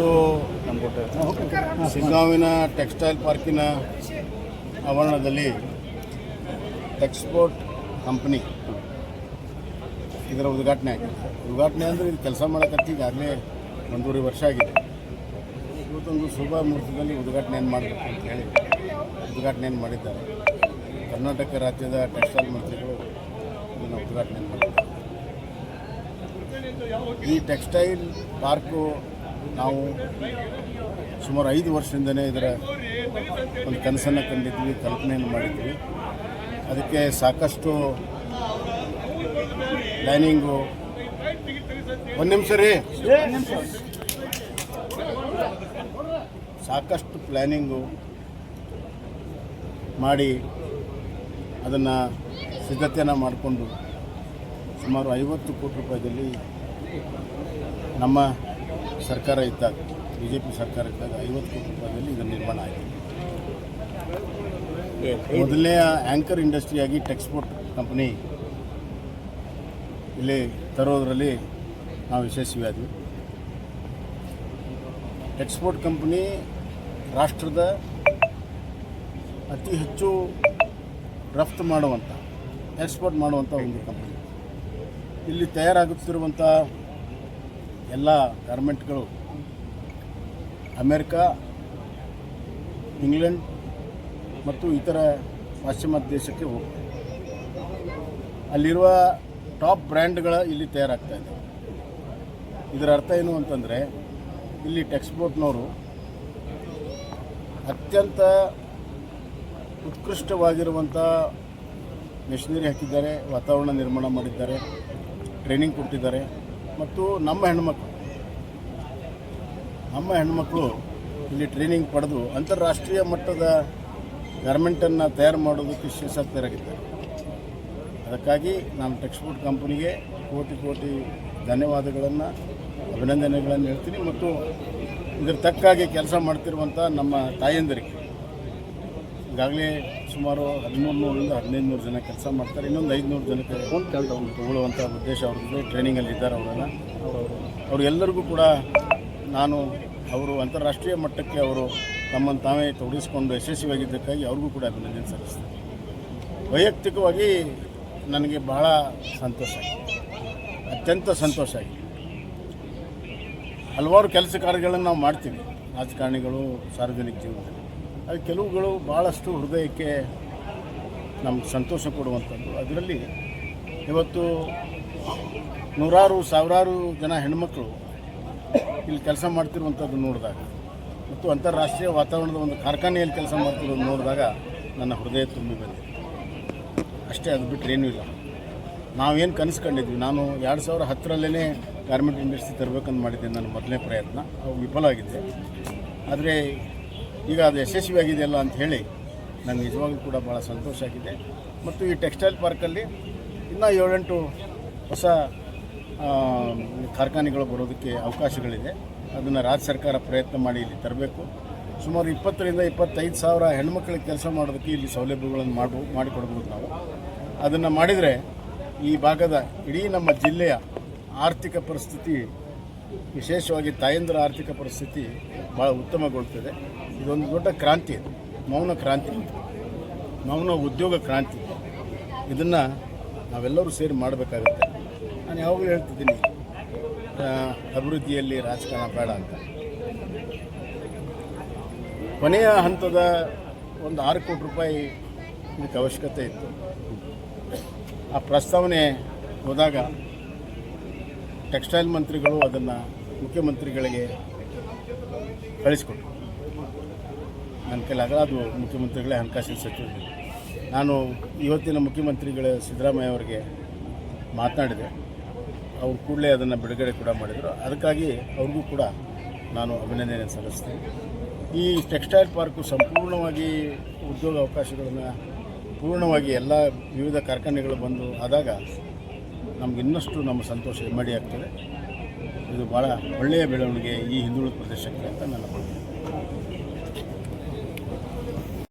ಇವತ್ತು ಸಿಂಗಾವಿನ ಟೆಕ್ಸ್ಟೈಲ್ ಪಾರ್ಕಿನ ಆವರಣದಲ್ಲಿ ಟೆಕ್ಸ್ಪೋರ್ಟ್ ಕಂಪ್ನಿ ಇದರ ಉದ್ಘಾಟನೆ ಆಗಿದೆ ಉದ್ಘಾಟನೆ ಅಂದರೆ ಇದು ಕೆಲಸ ಮಾಡೋಕತ್ತಿ ಈಗಾಗಲೇ ಒಂದೂವರೆ ವರ್ಷ ಆಗಿದೆ. ಇವತ್ತೊಂದು ಶುಭ ಮುಹೂರ್ತದಲ್ಲಿ ಉದ್ಘಾಟನೆಯನ್ನು ಮಾಡಬೇಕು ಅಂತ ಹೇಳಿ ಉದ್ಘಾಟನೆಯನ್ನು ಮಾಡಿದ್ದಾರೆ. ಕರ್ನಾಟಕ ರಾಜ್ಯದ ಟೆಕ್ಸ್ಟೈಲ್ ಮಂತ್ರಿಗಳು ಇದನ್ನು ಉದ್ಘಾಟನೆ ಮಾಡಿದ್ದಾರೆ ಈ ಟೆಕ್ಸ್ಟೈಲ್ ಪಾರ್ಕು ನಾವು ಸುಮಾರು ಐದು ವರ್ಷದಿಂದನೇ ಇದರ ಒಂದು ಕನಸನ್ನು ಕಂಡಿದ್ವಿ ಕಲ್ಪನೆಯನ್ನು ಮಾಡಿದ್ವಿ ಅದಕ್ಕೆ ಸಾಕಷ್ಟು ಪ್ಲ್ಯಾನಿಂಗು ಒಂದು ನಿಮಿಷ ರೀ. ಸಾಕಷ್ಟು ಪ್ಲ್ಯಾನಿಂಗು ಮಾಡಿ ಅದನ್ನು ಸಿದ್ಧತೆಯನ್ನು ಮಾಡಿಕೊಂಡು ಸುಮಾರು ಐವತ್ತು ಕೋಟಿ ರೂಪಾಯಿದಲ್ಲಿ ನಮ್ಮ ಸರ್ಕಾರ ಇದ್ದಾಗ ಬಿ ಜೆ ಪಿ ಸರ್ಕಾರ ಇದ್ದಾಗ ಐವತ್ತು ಕೋಟಿ ರೂಪಾಯಿಯಲ್ಲಿ ಇದರ ನಿರ್ಮಾಣ ಆಯಿತು. ಮೊದಲನೇ ಆ್ಯಂಕರ್ ಇಂಡಸ್ಟ್ರಿಯಾಗಿ ಟೆಕ್ಸ್ಪೋರ್ಟ್ ಕಂಪ್ನಿ ಇಲ್ಲಿ ತರೋದರಲ್ಲಿ ನಾವು ಯಶಸ್ವಿಯಾದ್ವಿ. ಎಕ್ಸ್ಪೋರ್ಟ್ ಕಂಪ್ನಿ ರಾಷ್ಟ್ರದ ಅತಿ ಹೆಚ್ಚು ರಫ್ತು ಮಾಡುವಂಥ ಎಕ್ಸ್ಪೋರ್ಟ್ ಮಾಡುವಂಥ ಒಂದು ಕಂಪ್ನಿ ಇಲ್ಲಿ ತಯಾರಾಗುತ್ತಿರುವಂಥ ಎಲ್ಲ ಗಾರ್ಮೆಂಟ್ಗಳು ಅಮೇರಿಕಾ ಇಂಗ್ಲೆಂಡ್ ಮತ್ತು ಇತರ ಪಾಶ್ಚಿಮಾತ್ಯ ದೇಶಕ್ಕೆ ಹೋಗ್ತದೆ. ಅಲ್ಲಿರುವ ಟಾಪ್ ಬ್ರ್ಯಾಂಡ್ಗಳ ಇಲ್ಲಿ ತಯಾರಾಗ್ತಾ ಇದೆ. ಇದರ ಅರ್ಥ ಏನು ಅಂತಂದರೆ, ಇಲ್ಲಿ ಟೆಕ್ಸ್ಪೋರ್ಟ್ನವರು ಅತ್ಯಂತ ಉತ್ಕೃಷ್ಟವಾಗಿರುವಂಥ ಮೆಷಿನರಿ ಹಾಕಿದ್ದಾರೆ, ವಾತಾವರಣ ನಿರ್ಮಾಣ ಮಾಡಿದ್ದಾರೆ ಟ್ರೈನಿಂಗ್ ಕೊಟ್ಟಿದ್ದಾರೆ. ಮತ್ತು ನಮ್ಮ ಹೆಣ್ಮಕ್ಳು. ನಮ್ಮ ಹೆಣ್ಮಕ್ಳು ಇಲ್ಲಿ ಟ್ರೈನಿಂಗ್ ಪಡೆದು ಅಂತಾರಾಷ್ಟ್ರೀಯ ಮಟ್ಟದ ಗಾರ್ಮೆಂಟನ್ನು ತಯಾರು ಮಾಡೋದಕ್ಕೆ ಶೇಷಾಗ್ತರಾಗಿದ್ದಾರೆ ಅದಕ್ಕಾಗಿ ನಾನು ಟೆಕ್ಸ್ಪೋರ್ಟ್ ಕಂಪನಿಗೆ ಕೋಟಿ ಕೋಟಿ ಧನ್ಯವಾದಗಳನ್ನು, ಅಭಿನಂದನೆಗಳನ್ನು ಹೇಳ್ತೀನಿ ಮತ್ತು ಇದರ ತಕ್ಕಾಗಿ ಕೆಲಸ ಮಾಡ್ತಿರುವಂಥ ನಮ್ಮ ತಾಯಂದಿರಿಗೆ. ಈಗಾಗಲೇ ಸುಮಾರು ಹದಿಮೂರು ನೂರರಿಂದ ಹದಿನೈದು ನೂರು ಜನ ಕೆಲಸ ಮಾಡ್ತಾರೆ, ಇನ್ನೊಂದು ಐದುನೂರು ಜನಕ್ಕೆ ತಗೊಳ್ಳುವಂಥ ಉದ್ದೇಶ ಅವ್ರದ್ದು ಟ್ರೈನಿಂಗಲ್ಲಿ ಇದ್ದಾರೆ ಅವರೆಲ್ಲ. ಅವರೆಲ್ಲರಿಗೂ ಕೂಡ ನಾನು, ಅವರು ಅಂತಾರಾಷ್ಟ್ರೀಯ ಮಟ್ಟಕ್ಕೆ ಅವರು ತಮ್ಮನ್ನು ತಾವೇ ತೊಡಗಿಸ್ಕೊಂಡು ಯಶಸ್ವಿಯಾಗಿದ್ದಕ್ಕಾಗಿ ಅವ್ರಿಗೂ ಕೂಡ ಅಭಿನಂದನೆ ಸಲ್ಲಿಸ್ತಾರೆ ವೈಯಕ್ತಿಕವಾಗಿ ನನಗೆ ಬಹಳ ಸಂತೋಷ. ಅತ್ಯಂತ ಸಂತೋಷ ಆಗಿದೆ. ಹಲವಾರು ಕೆಲಸ ಕಾರ್ಯಗಳನ್ನು ನಾವು ಮಾಡ್ತೀವಿ. ರಾಜಕಾರಣಿಗಳು, ಸಾರ್ವಜನಿಕ ಜೀವನದಲ್ಲಿ. ಅದು ಕೆಲವುಗಳು ಭಾಳಷ್ಟು ಹೃದಯಕ್ಕೆ ನಮ್ಗೆ ಸಂತೋಷ ಕೊಡುವಂಥದ್ದು. ಅದರಲ್ಲಿ ಇವತ್ತು ನೂರಾರು, ಸಾವಿರಾರು ಜನ ಹೆಣ್ಮಕ್ಳು ಇಲ್ಲಿ ಕೆಲಸ ಮಾಡ್ತಿರುವಂಥದ್ದು ನೋಡಿದಾಗ ಮತ್ತು ಅಂತಾರಾಷ್ಟ್ರೀಯ ವಾತಾವರಣದ ಒಂದು ಕಾರ್ಖಾನೆಯಲ್ಲಿ ಕೆಲಸ ಮಾಡ್ತಿರೋದು ನೋಡಿದಾಗ ನನ್ನ ಹೃದಯ ತುಂಬಿ ಬಂದಿದೆ. ಅಷ್ಟೇ, ಅದು ಬಿಟ್ಟರೆ ಏನೂ ಇಲ್ಲ. ನಾವೇನು ಕನಸು ಕಂಡಿದ್ವಿ ನಾನು ಎರಡು ಸಾವಿರ ಹತ್ತರಲ್ಲೇ ಗಾರ್ಮೆಂಟ್ ಇಂಡಸ್ಟ್ರಿ ತರಬೇಕಂತ ಮಾಡಿದ್ದೆ ನನ್ನ ಮೊದಲನೇ ಪ್ರಯತ್ನ. ಅವು ವಿಫಲ ಆಗಿದೆ ಆದರೆ ಈಗ ಅದು ಯಶಸ್ವಿಯಾಗಿದೆಯಲ್ಲ ಅಂತ ಹೇಳಿ ನನಗೆ ನಿಜವಾಗ್ಲೂ ಕೂಡ ಭಾಳ ಸಂತೋಷ ಆಗಿದೆ. ಮತ್ತು ಈ ಟೆಕ್ಸ್ಟೈಲ್ ಪಾರ್ಕಲ್ಲಿ ಇನ್ನೂ ಏಳೆಂಟು ಹೊಸ ಕಾರ್ಖಾನೆಗಳು ಬರೋದಕ್ಕೆ ಅವಕಾಶಗಳಿದೆ. ಅದನ್ನು ರಾಜ್ಯ ಸರ್ಕಾರ ಪ್ರಯತ್ನ ಮಾಡಿ ಇಲ್ಲಿ ತರಬೇಕು. ಸುಮಾರು ಇಪ್ಪತ್ತರಿಂದ ಇಪ್ಪತ್ತೈದು ಸಾವಿರ ಹೆಣ್ಮಕ್ಳಿಗೆ ಕೆಲಸ ಮಾಡೋದಕ್ಕೆ ಇಲ್ಲಿ ಸೌಲಭ್ಯಗಳನ್ನು ಮಾಡ್ಬೋ, ಮಾಡಿಕೊಡ್ಬೋದು ನಾವು. ಅದನ್ನು ಮಾಡಿದರೆ ಈ ಭಾಗದ ಇಡೀ ನಮ್ಮ ಜಿಲ್ಲೆಯ ಆರ್ಥಿಕ ಪರಿಸ್ಥಿತಿ ವಿಶೇಷವಾಗಿ ತಾಯಂದ್ರ ಆರ್ಥಿಕ ಪರಿಸ್ಥಿತಿ ಭಾಳ ಉತ್ತಮಗೊಳ್ತದೆ. ಇದೊಂದು ದೊಡ್ಡ ಕ್ರಾಂತಿ ಮೌನ ಕ್ರಾಂತಿ ಮೌನ ಉದ್ಯೋಗ ಕ್ರಾಂತಿ ಇದನ್ನು ನಾವೆಲ್ಲರೂ ಸೇರಿ ಮಾಡಬೇಕಾಗುತ್ತೆ. ನಾನು ಯಾವಾಗಲೂ ಹೇಳ್ತಿದ್ದೀನಿ ಅಭಿವೃದ್ಧಿಯಲ್ಲಿ ರಾಜಕಾರಣ ಬೇಡ ಅಂತ. ಕೊನೆಯ ಹಂತದ ಒಂದು ಆರು ಕೋಟಿ ರೂಪಾಯಿ ಇದಕ್ಕೆ ಅವಶ್ಯಕತೆ ಇತ್ತು. ಆ ಪ್ರಸ್ತಾವನೆ ಹೋದಾಗ ಟೆಕ್ಸ್ಟೈಲ್ ಮಂತ್ರಿಗಳು ಅದನ್ನು ಮುಖ್ಯಮಂತ್ರಿಗಳಿಗೆ ಕಳಿಸ್ಕೊಟ್ರು. ನನ್ನ ಕೈಲಾಗ ಅದು ಮುಖ್ಯಮಂತ್ರಿಗಳೇ ಹಣಕಾಸಿನ ಸಚಿವರು ನಾನು ಇವತ್ತಿನ ಮುಖ್ಯಮಂತ್ರಿಗಳ ಸಿದ್ದರಾಮಯ್ಯ ಅವರಿಗೆ ಮಾತನಾಡಿದೆ. ಅವರು ಕೂಡಲೇ ಅದನ್ನು ಬಿಡುಗಡೆ ಕೂಡ ಮಾಡಿದರು. ಅದಕ್ಕಾಗಿ ಅವ್ರಿಗೂ ಕೂಡ ನಾನು ಅಭಿನಂದನೆ ಸಲ್ಲಿಸ್ತೀನಿ. ಈ ಟೆಕ್ಸ್ಟೈಲ್ ಪಾರ್ಕು ಸಂಪೂರ್ಣವಾಗಿ ಉದ್ಯೋಗ ಅವಕಾಶಗಳನ್ನು ಪೂರ್ಣವಾಗಿ ಎಲ್ಲ ವಿವಿಧ ಕಾರ್ಖಾನೆಗಳು ಬಂದು ಆದಾಗ ನಮ್ಗೆ ಇನ್ನಷ್ಟು ನಮ್ಮ ಸಂತೋಷ ಇಮ್ಮಡಿ ಆಗ್ತದೆ. ಇದು ಭಾಳ ಒಳ್ಳೆಯ ಬೆಳವಣಿಗೆ ಈ ಹಿಂದುಳಿದ ಪ್ರದೇಶಕ್ಕೆ ಅಂತ ನನ್ನ